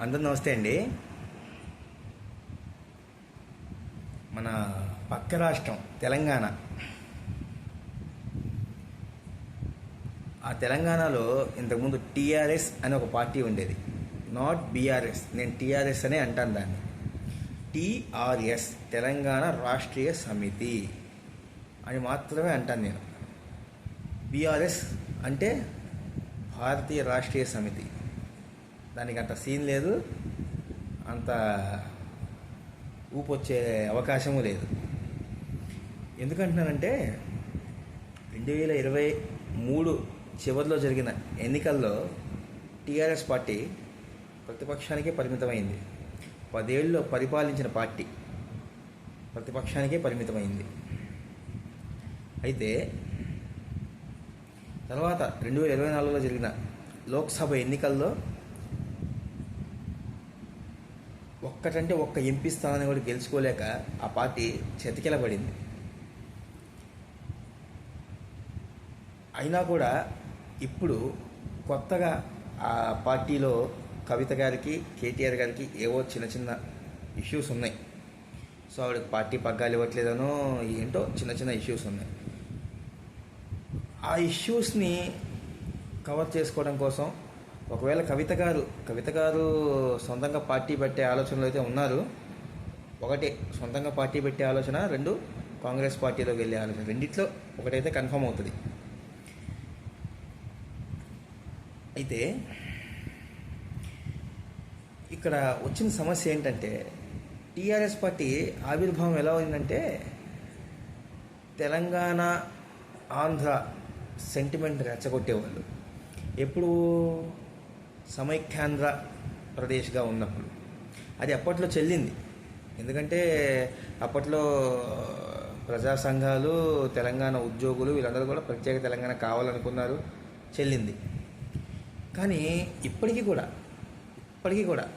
అందరు నమస్తే అండి. మన పక్క రాష్ట్రం తెలంగాణ. ఆ తెలంగాణలో ఇంతకుముందు టీఆర్ఎస్ అని ఒక పార్టీ ఉండేది. Not BRS. నేను టీఆర్ఎస్ అనే అంటాను దాన్ని. టీఆర్ఎస్ తెలంగాణ రాష్ట్రీయ సమితి అని మాత్రమే అంటాను నేను. బీఆర్ఎస్ అంటే భారతీయ రాష్ట్రీయ సమితి. దానికి అంత సీన్ లేదు. అంత ఊపు వచ్చే అవకాశము లేదు. ఎందుకంటున్నానంటే రెండు వేల ఇరవై మూడు చివరిలో జరిగిన ఎన్నికల్లో టీఆర్ఎస్ పార్టీ ప్రతిపక్షానికే పరిమితమైంది. పదేళ్ళు పరిపాలించిన పార్టీ ప్రతిపక్షానికే పరిమితమైంది. అయితే తర్వాత రెండు వేల ఇరవై నాలుగులో జరిగిన లోక్సభ ఎన్నికల్లో ఒక్కటంటే ఒక్క ఎంపీ స్థానాన్ని కూడా గెలుచుకోలేక ఆ పార్టీ చెతికిలబడింది అయినా కూడా ఇప్పుడు కొత్తగా ఆ పార్టీలో కవిత గారికి కేటీఆర్ గారికి ఏవో చిన్న చిన్న ఇష్యూస్ ఉన్నాయి. సో ఆవిడకి పార్టీ పగ్గాలు ఇవ్వట్లేదనో ఏంటో చిన్న చిన్న ఇష్యూస్ ఉన్నాయి. ఆ ఇష్యూస్ని కవర్ చేసుకోవడం కోసం ఒకవేళ కవిత గారు కవిత గారు సొంతంగా పార్టీ పెట్టే ఆలోచనలు అయితే ఉన్నారు. ఒకటి సొంతంగా పార్టీ పెట్టే ఆలోచన రెండు కాంగ్రెస్ పార్టీలోకి వెళ్ళే ఆలోచన. రెండిట్లో ఒకటైతే కన్ఫర్మ్ అవుతుంది. అయితే ఇక్కడ వచ్చిన సమస్య ఏంటంటే టీఆర్ఎస్ పార్టీ ఆవిర్భావం ఎలా అయిందంటే తెలంగాణ ఆంధ్ర సెంటిమెంట్ రెచ్చగొట్టేవాళ్ళు. ఎప్పుడు సమైఖ్యాంధ్ర ప్రదేశ్గా ఉన్నప్పుడు. అది అప్పట్లో చెల్లింది. ఎందుకంటే అప్పట్లో ప్రజా సంఘాలు తెలంగాణ ఉద్యోగులు వీళ్ళందరూ కూడా ప్రత్యేక తెలంగాణ కావాలనుకున్నారు చెల్లింది. కానీ ఇప్పటికీ కూడా ఇప్పటికీ కూడా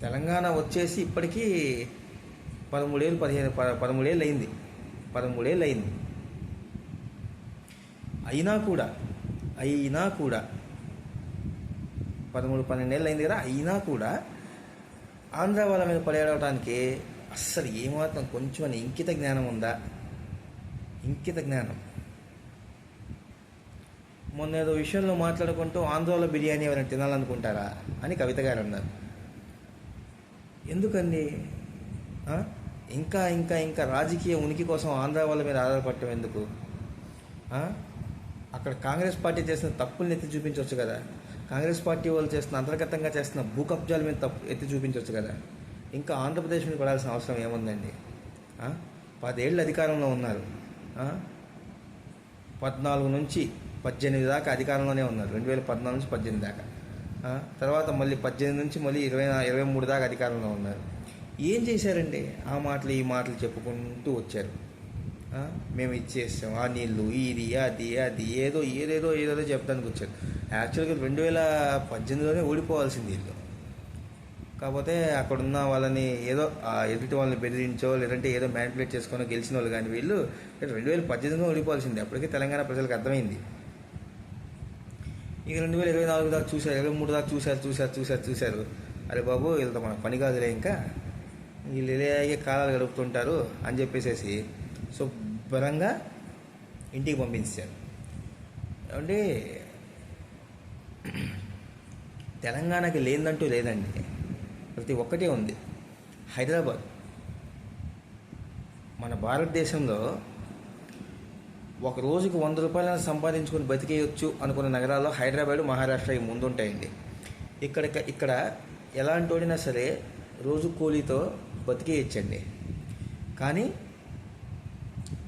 తెలంగాణ వచ్చేసి ఇప్పటికీ పదమూడేళ్ళు పదిహేను పదమూడేళ్ళు అయింది పదమూడేళ్ళు అయింది అయినా కూడా అయినా కూడా పదమూడు పన్నెండేళ్ళు అయింది కదా అయినా కూడా ఆంధ్ర వాళ్ళ మీద పడేయడానికి అస్సలు ఏమాత్రం కొంచెం ఇంకిత జ్ఞానం ఉందా? ఇంకిత జ్ఞానం. మొన్న ఏదో విషయంలో మాట్లాడుకుంటూ ఆంధ్రాలో బిర్యానీ ఎవరైనా తినాలనుకుంటారా అని కవిత గారు అన్నారు. ఎందుకండి? ఇంకా ఇంకా ఇంకా రాజకీయ ఉనికి కోసం ఆంధ్ర వాళ్ళ మీద ఆధారపడటం ఎందుకు? అక్కడ కాంగ్రెస్ పార్టీ చేసిన తప్పుల్ని ఎత్తి చూపించవచ్చు కదా. కాంగ్రెస్ పార్టీ వాళ్ళు చేస్తున్న అంతర్గతంగా చేస్తున్న భూ కబ్జాల మీద తప్పు ఎత్తి చూపించవచ్చు కదా. ఇంకా ఆంధ్రప్రదేశ్ మీద పడాల్సిన అవసరం ఏముందండి? పదేళ్ళు అధికారంలో ఉన్నారు. పద్నాలుగు నుంచి పద్దెనిమిది దాకా అధికారంలోనే ఉన్నారు. రెండు వేల పద్నాలుగు నుంచి పద్దెనిమిది దాకా. తర్వాత మళ్ళీ పద్దెనిమిది నుంచి మళ్ళీ ఇరవై ఇరవై మూడు దాకా అధికారంలో ఉన్నారు. ఏం చేశారండి? ఆ మాటలు ఈ మాటలు చెప్పుకుంటూ వచ్చారు. మేము ఇచ్చేసాం. ఆ నీళ్ళు ఇది అది అది ఏదో ఏదేదో ఏదేదో చెప్పడానికి వచ్చారు. యాక్చువల్గా రెండు వేల పద్దెనిమిదిలోనే ఓడిపోవాల్సింది వీళ్ళు. కాకపోతే అక్కడ ఉన్న వాళ్ళని ఏదో ఎదుటి వాళ్ళని బెదిరించో లేదంటే ఏదో మ్యానిపులేట్ చేసుకొని గెలిచిన వాళ్ళు కానీ వీళ్ళు రెండు వేల పద్దెనిమిదిలో ఓడిపోవాల్సింది. అప్పటికే తెలంగాణ ప్రజలకు అర్థమైంది. ఇక రెండు వేల ఇరవై నాలుగు దాకా చూశారు ఇరవై మూడు దాకా చూశారు చూశారు చూశారు చూశారు. అరే బాబు వీళ్ళతో మన పని కాదులే ఇంకా. వీళ్ళు ఇలాగే కాలాలు గడుపుతుంటారు అని చెప్పేసేసి శుభ్రంగా ఇంటికి పంపించారు. ఏమంటే తెలంగాణకి లేదంటూ లేదండి. ప్రతి ఒక్కటే ఉంది. హైదరాబాద్. మన భారతదేశంలో ఒక రోజుకు వంద రూపాయలను సంపాదించుకొని బతికేయొచ్చు అనుకున్న నగరాల్లో హైదరాబాద్ మహారాష్ట్ర ఈ ముందుంటాయండి. ఇక్కడ ఇక్కడ ఎలాంటి వాడినా సరే రోజు కూలీతో బతికేయచ్చండి. కానీ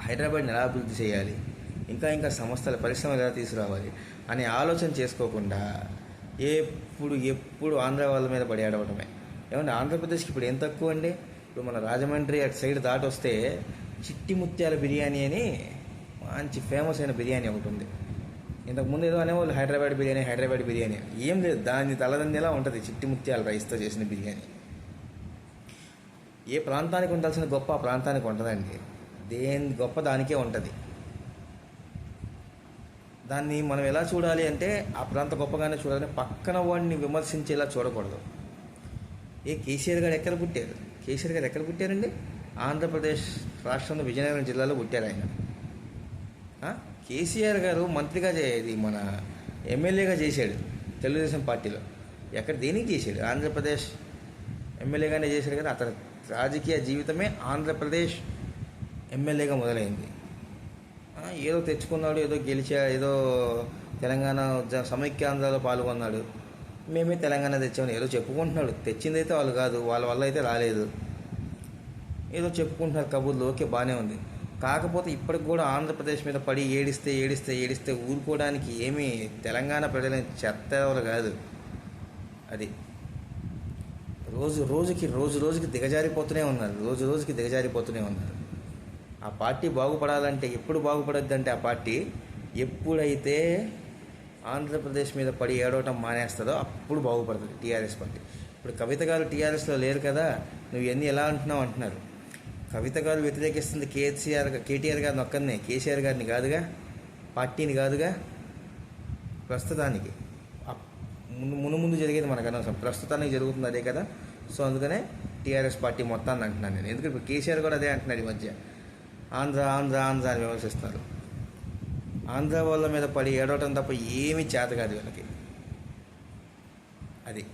హైదరాబాద్ని ఎలా అభివృద్ధి చేయాలి? ఇంకా ఇంకా సంస్థల పరిశ్రమలు ఎలా తీసుకురావాలి? అనే ఆలోచన చేసుకోకుండా ఎప్పుడు ఎప్పుడు ఆంధ్ర వాళ్ళ మీద పడి ఆడవటమే. ఏమంటే ఆంధ్రప్రదేశ్కి ఇప్పుడు ఏం తక్కువ అండి? ఇప్పుడు మన రాజమండ్రి అటు సైడ్ దాటి వస్తే చిట్టి ముత్యాల బిర్యానీ అని మంచి ఫేమస్ అయిన బిర్యానీ ఒకటి ఉంది. ఇంతకుముందు ఏదో అనేవాళ్ళు హైదరాబాద్ బిర్యానీ హైదరాబాద్ బిర్యానీ. ఏం లేదు దాని తలదండిలా ఉంటుంది చిట్టి ముత్యాల రైస్తో చేసిన బిర్యానీ. ఏ ప్రాంతానికి ఉండాల్సిన గొప్ప ఆ ప్రాంతానికి ఉంటుందండి. దేని గొప్ప దానికే ఉంటుంది. దాన్ని మనం ఎలా చూడాలి అంటే ఆ ప్రాంత గొప్పగానే చూడాలి పక్కన వాడిని విమర్శించేలా చూడకూడదు. ఏ కేసీఆర్ గారు ఎక్కడ పుట్టారు? కేసీఆర్ గారు ఎక్కడ పుట్టారండి? ఆంధ్రప్రదేశ్ రాష్ట్రంలో విజయనగరం జిల్లాలో పుట్టారు ఆయన. కేసీఆర్ గారు మంత్రిగా ఇది మన ఎమ్మెల్యేగా చేశాడు తెలుగుదేశం పార్టీలో. ఎక్కడ దేనికి చేశాడు? ఆంధ్రప్రదేశ్ ఎమ్మెల్యేగానే చేశాడు కానీ అతని రాజకీయ జీవితమే ఆంధ్రప్రదేశ్ ఎమ్మెల్యేగా మొదలైంది. ఏదో తెచ్చుకున్నాడు ఏదో గెలిచా ఏదో తెలంగాణ ఉద్య- సమైక్యాంధ్రలో పాల్గొన్నాడు. మేమే తెలంగాణ తెచ్చామని ఏదో చెప్పుకుంటున్నాడు. తెచ్చిందైతే వాళ్ళు కాదు వాళ్ళ వల్ల అయితే రాలేదు. ఏదో చెప్పుకుంటున్నారు కబుర్లు ఓకే బాగానే ఉంది. కాకపోతే ఇప్పటికి కూడా ఆంధ్రప్రదేశ్ మీద పడి ఏడిస్తే ఏడిస్తే ఏడిస్తే ఊరుకోవడానికి ఏమీ తెలంగాణ ప్రజలని చెత్త కాదు. అది. రోజు రోజుకి రోజు రోజుకి దిగజారిపోతూనే ఉన్నారు. రోజు రోజుకి దిగజారిపోతూనే ఉన్నారు. ఆ పార్టీ బాగుపడాలంటే ఎప్పుడు బాగుపడద్దంటే ఆ పార్టీ ఎప్పుడైతే ఆంధ్రప్రదేశ్ మీద పడి ఏడవటం మానేస్తుందో అప్పుడు బాగుపడుతుంది టీఆర్ఎస్ పార్టీ. ఇప్పుడు కవిత గారు టీఆర్ఎస్లో లేరు కదా నువ్వు ఎన్ని ఎలా అంటున్నావు అంటున్నారు. కవిత గారు వ్యతిరేకిస్తుంది కేసీఆర్ కేటీఆర్ గారిని ఒక్కరినే కేసీఆర్ గారిని కాదుగా పార్టీని కాదుగా ప్రస్తుతానికి. అప్- ముందు ముందు ముందు జరిగేది మనకు అనవసరం. ప్రస్తుతానికి జరుగుతుంది అదే కదా. సో అందుకనే టీఆర్ఎస్ పార్టీ మొత్తాన్ని అంటున్నాను నేను. ఎందుకంటే ఇప్పుడు కేసీఆర్ కూడా అదే అంటున్నాడు ఈ మధ్య. ఆంధ్ర ఆంధ్ర ఆంధ్ర అని విమర్శిస్తారు. ఆంధ్ర వాళ్ళ మీద పడి ఏడవటం తప్ప ఏమీ చేత కాదు వీళ్ళకి. అది.